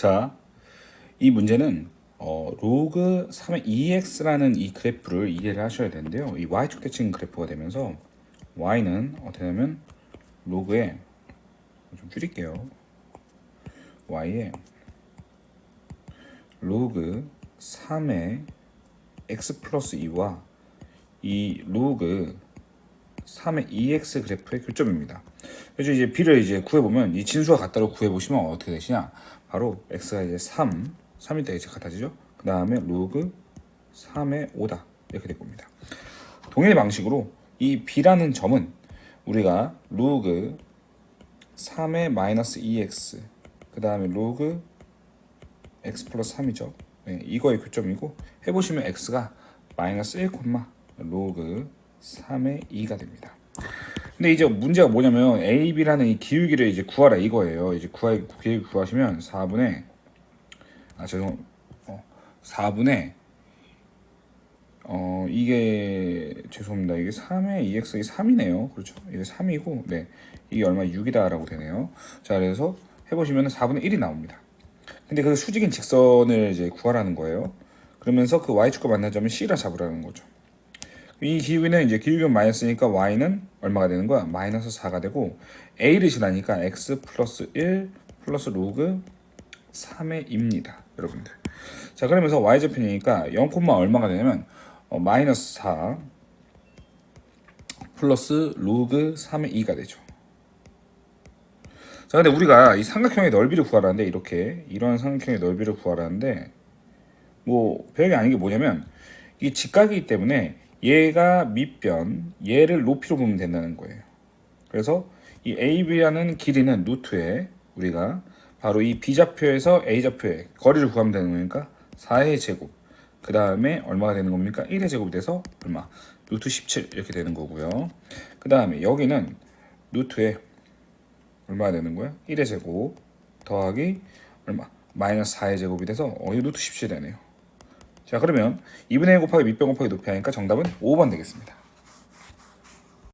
자, 이 문제는 어, 로그 3의 2x라는 이 그래프를 이해를 하셔야 되는데요. 이 y축 대칭 그래프가 되면서 y는 어떻게 되냐면 로그에 좀 줄일게요. y에 로그 3의 x 플러스 2와 이 로그 3의 2x 그래프의 교점입니다. 그래서 이제 b를 이제 구해보면 이 진수와 같다로 구해보시면 어떻게 되시냐? 바로 x가 이제 3, 3일 때 이제 같아지죠. 그 다음에 로그 3의 5다 이렇게 될 겁니다. 동일의 방식으로 이 b라는 점은 우리가 로그 3의 마이너스 2x 그 다음에 로그 x 플러스 3이죠. 네, 이거의 교점이고 해보시면 x가 마이너스 1, 로그 3의 2가 됩니다. 근데 이제 문제가 뭐냐면 a, b라는 이 기울기를 이제 구하라 이거예요. 이제 구하 기울기 구하시면 4분의 아 죄송 어, 4분의 어 이게 죄송합니다. 이게 3의 2x 이 3이네요. 그렇죠? 이게 3이고 네 이게 얼마 6이다라고 되네요. 자 그래서 해보시면 4분의 1이 나옵니다. 근데 그 수직인 직선을 이제 구하라는 거예요. 그러면서 그 y축과 만난 점을 c라 잡으라는 거죠. 이 기울기는 이제 기울기는 마이너스니까 y는 얼마가 되는 거야? 마이너스 4가 되고 a를 지나니까 x 플러스 1 플러스 로그 3의 2입니다. 여러분들. 자 그러면서 y좌편이니까 0, 얼마가 되냐면 어, 마이너스 4 플러스 로그 3의 2가 되죠. 자 근데 우리가 이 삼각형의 넓이를 구하라는데 이렇게 이런 삼각형의 넓이를 구하라는데 뭐 별게 아닌 게 뭐냐면 이게 직각이기 때문에 얘가 밑변 얘를 높이로 보면 된다는 거예요. 그래서 이 AB라는 길이는 루트에 우리가 바로 이 B좌표에서 A좌표의 거리를 구하면 되는 거니까 4의 제곱 그 다음에 얼마가 되는 겁니까? 1의 제곱이 돼서 얼마? 루트 17 이렇게 되는 거고요. 그 다음에 여기는 루트에 얼마가 되는 거야? 1의 제곱 더하기 얼마? 마이너스 4의 제곱이 돼서 어, 이 루트 17이 되네요. 자 그러면 2분의 1 곱하기 밑변 곱하기 높이 하니까 정답은 5번 되겠습니다.